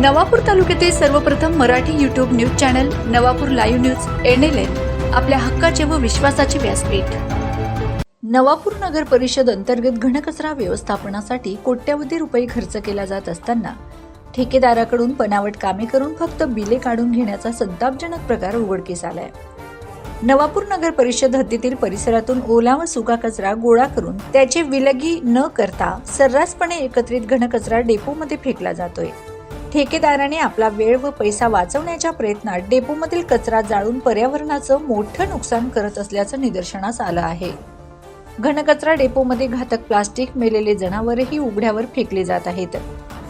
नवापूर तालुक्यातील सर्वप्रथम Marathi YouTube news channel Navapur live news N L N आपल्या हक्काचे व विश्वासाचे व्यासपीठ. नवापूर नगर परिषद अंतर्गत घनकचरा व्यवस्थापनासाठी कोट्यवधी रुपये खर्च केला जात असताना ठेकेदाराकडून बनावट कामे करून फक्त बिले काढून घेण्याचा संतापजनक प्रकार उघडकीस आलाय. नवापूर नगर परिषद हद्दीतील परिसरातून ओला व सुका कचरा गोळा करून त्याचे विलगी न करता सर्रासपणे एकत्रित घनकचरा डेपोमध्ये फेकला जातोय. ठेकेदाराने आपला वेळ व पैसा वाचवण्याच्या प्रयत्नात डेपोमधील कचरा जाळून पर्यावरणाचं मोठं नुकसान करत असल्याचं निदर्शनास आलं आहे. घनकचरा डेपोमध्ये घातक प्लास्टिक मेलेले जनावरही उघड्यावर फेकले जात आहेत.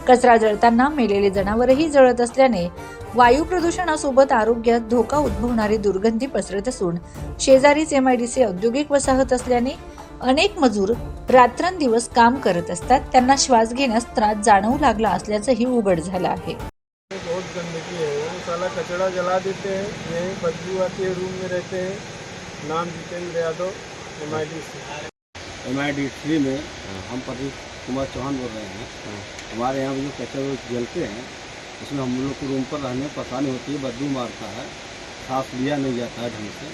कचरा जळताना मेलेले जनावरही जळत असल्याने वायू प्रदूषणासोबत आरोग्यात धोका उद्भवणारी दुर्गंधी पसरत असून शेजारीच एमआयडीसी औद्योगिक वसाहत असल्याने अनेक मजूर रात्रंदिवस काम करत असतात. त्यांना श्वास घेण्यास त्रास जाणवू लागला असल्याचंही उघड झालं आहे. बहुत गंदगी है वो साला कचरा जला देते. हैं यहीं बदबू आती है रूम में रहते. हैं नाम Jitendra Yadav M I D say M I D three में हम प्रदीप कुमार चौहान बोल रहे हैं। हमारे यहाँ जो कचरे जलते हैं उसमें हम लोग को रूम पर रहने में परेशानी होती है बदबू मारता है। सांस लिया नहीं जाता है ढंग से।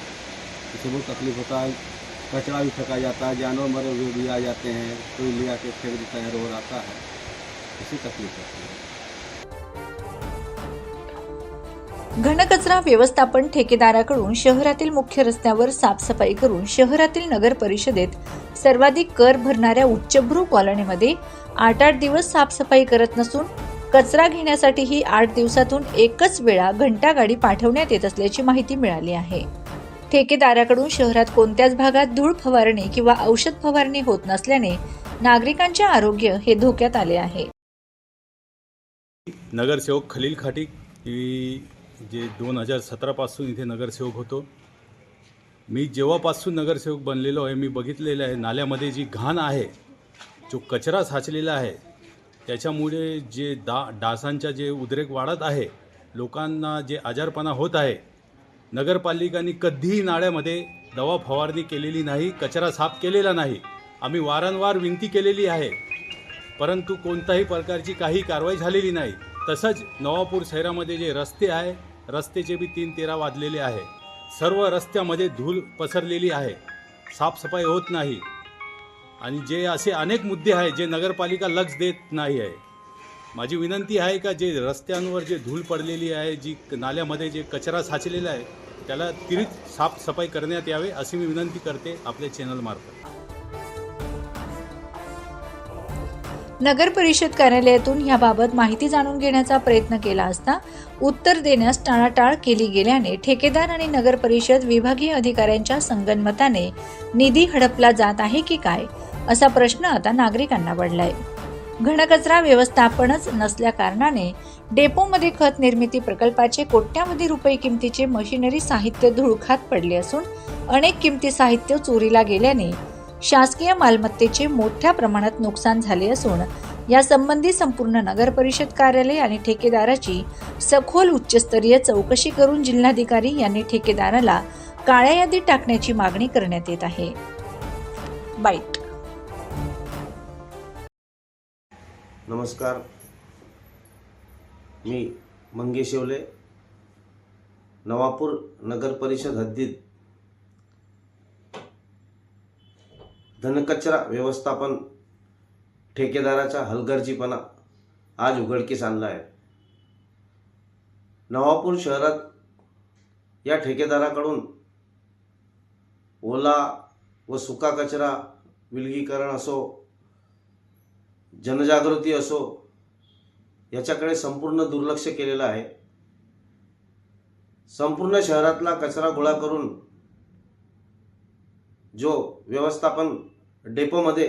इससे बहुत तकलीफ होता है। कचरा भी फेंका जाता है जानवर मरे हुए भी आ जाते हैं कोई ले आके फेंक देता है रोड आता है। इसी तकलीफ होती है घनकचरा व्यवस्थापन ठेकेदाराकडून शहरातील मुख्य रस्त्यावर साफसफाई करून शहरातील नगर परिषदेत सर्वाधिक कर भरणाऱ्या उच्चभ्रू कॉलनीमध्ये आठ आठ दिवस साफसफाई करत नसून कचरा घेण्यासाठीही आठ दिवसातून एकच वेळा घंटागाडी पाठवण्यात येत असल्याची माहिती मिळाली आहे. ठेकेदाराकडून शहरात कोणत्याच भागात धूळ फवारणी किंवा औषध फवारणी होत नसल्याने नागरिकांचे आरोग्य हे धोक्यात आले आहे. नगरसेवक खलील खाटी ही जे दोन हजार सतरापासून इथे नगरसेवक होतो. मी जेव्हापासून नगरसेवक बनलेलो आहे मी बघितलेलं आहे नाल्यामध्ये जी घाण आहे जो कचरा साचलेला आहे त्याच्यामुळे जे दा डासांचा जे उद्रेक वाढत आहे लोकांना जे आजारपणा होत आहे नगरपालिकांनी कधीही नाळ्यामध्ये दवा फवारणी केलेली नाही कचरा साफ केलेला नाही. आम्ही वारंवार विनंती केलेली आहे. परंतु कोणत्याही प्रकारची काही कारवाई झालेली नाही. तसंच नवापूर शहरामध्ये जे रस्ते आहे रस्त्याचे बी तीन तेरा वाजलेले आहे. सर्व रस्त्यामध्ये धूळ पसरलेली आहे. साफसफाई होत नाही. आणि जे असे अनेक मुद्दे आहे जे नगरपालिका लक्ष देत नाही आहे. माझी विनंती आहे का जे रस्त्यांवर जे धूळ पडलेली आहे जी नाल्यामध्ये जे कचरा साचलेला आहे त्याला त्वरित साफसफाई करण्यात यावे अशी मी विनंती करते आपल्या चॅनलमार्फत नगर परिषद कार्यालयातून याबाबत माहिती जाणून घेण्याचा प्रयत्न केला असता उत्तर देण्यास टाळाटाळ केली गेल्याने ठेकेदार आणि नगर परिषद विभागीय अधिकाऱ्यांच्या संगनमताने निधी हडपला जात आहे की काय असा प्रश्न आता नागरिकांना पडलाय. घनकचरा व्यवस्थापनच नसल्या कारणाने डेपोमध्ये खत निर्मिती प्रकल्पाचे कोट्यावधी रुपये किमतीचे मशिनरी साहित्य धुळखात पडले असून अनेक किमती साहित्य चोरीला गेल्याने शासकीय मालमत्तेचे मोठ्या प्रमाणात नुकसान झाले असून यासंबंधी संपूर्ण नगर परिषद कार्यालय आणि ठेकेदाराची सखोल उच्चस्तरीय चौकशी करून जिल्हाधिकारी यांनी ठेकेदाराला काळ्या यादीत टाकण्याची मागणी करण्यात येत आहे. बाईट. नमस्कार. मी मंगेश येवले. नवापूर नगर परिषद हद्दीत धनकचरा व्यवस्थापन ठेकेदाराचा हलगर्जीपणा आज उघडकीस आणला आहे. नवापूर शहरात या ठेकेदाराकडून ओला व सुका कचरा विलगीकरण असो जनजागृती असो याच्याकडे संपूर्ण दुर्लक्ष केलेलं आहे. संपूर्ण शहरातला कचरा गोळा करून जो व्यवस्थापन डेपोमध्ये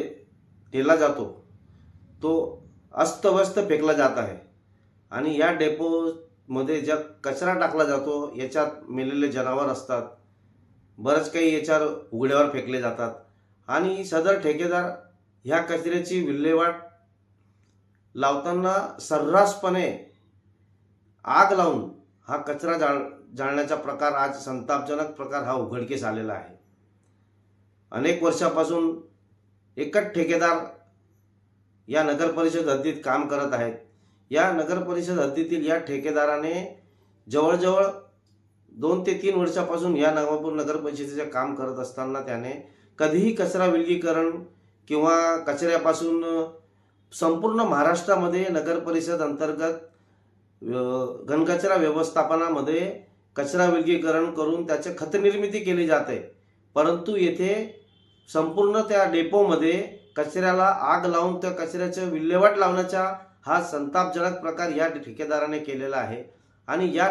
केला जातो तो अस्तव्यस्त फेकला जात आहे. आणि या डेपोमध्ये ज्या कचरा टाकला जातो याच्यात मेलेले जनावर असतात. बरंच काही याच्यावर उघड्यावर फेकले जातात. आणि सदर ठेकेदार ह्या कचऱ्याची विल्हेवाट लावताना सर्रासपणे आग लावून हा कचरा जाळ जाळण्याचा प्रकार आज संतापजनक प्रकार हा उघडकीस आलेला आहे. अनेक वर्षापासून एकच ठेकेदार या नगरपरिषद हद्दीत काम करत आहेत. या नगरपरिषद हद्दीतील या ठेकेदाराने जवळजवळ दोन ते तीन वर्षापासून या नवापूर नगरपरिषदेचे काम करत असताना त्याने कधीही कचरा विलगीकरण किंवा कचऱ्यापासून संपूर्ण महाराष्ट्रामध्ये नगर परिषद अंतर्गत घनकचरा व्यवस्थापनामध्ये कचरा विलगीकरण करून त्याचे खतनिर्मिती केली जाते. परंतु येथे संपूर्ण त्या डेपोमध्ये कचऱ्याला आग लावून त्या कचऱ्याचं विल्हेवाट लावण्याचा हा संतापजनक प्रकार या ठेकेदाराने केलेला आहे. आणि या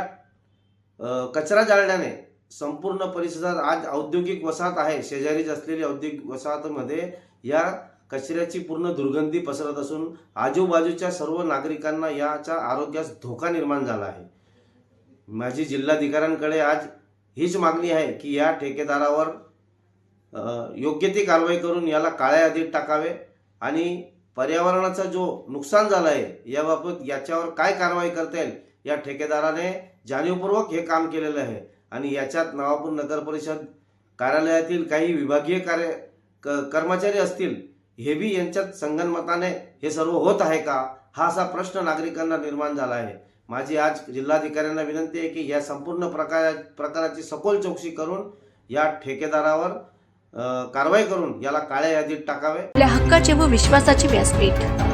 कचरा जाळण्याने संपूर्ण परिसरात आज औद्योगिक वसाहत आहे. शेजारीच असलेली औद्योगिक वसाहतमध्ये या कचऱ्याची पूर्ण दुर्गंधी पसरत असून आजूबाजूच्या सर्व नागरिकांना याच्या आरोग्यास धोका निर्माण झाला आहे. माझी जिल्हाधिकाऱ्यांकडे आज हीच मागणी आहे की या ठेकेदारावर योग्य ती कारवाई करून याला काळ्या यादीत टाकावे आणि पर्यावरणाचा जो नुकसान झालं आहे याबाबत याच्यावर काय कारवाई करता येईल या ठेकेदाराने जाणीवपूर्वक हे काम केलेलं आहे. आणि याच्यात नवापूर नगर परिषद कार्यालयातील काही विभागीय कार्य क कर्मचारी असतील हेवी यांच्यात संगनमताने हे सर्व होत आहे का? हा असा प्रश्न नागरिकांना निर्माण झाला आहे. माझी आज जिल्हाधिकाऱ्यांना विनंती आहे की या संपूर्ण प्रकार प्रकाराची सखोल चौकशी करून या ठेकेदारावर कारवाई करून याला काळ्या यादीत टाकावे. आपल्या हक्काचे व विश्वासाचे व्यासपीठ.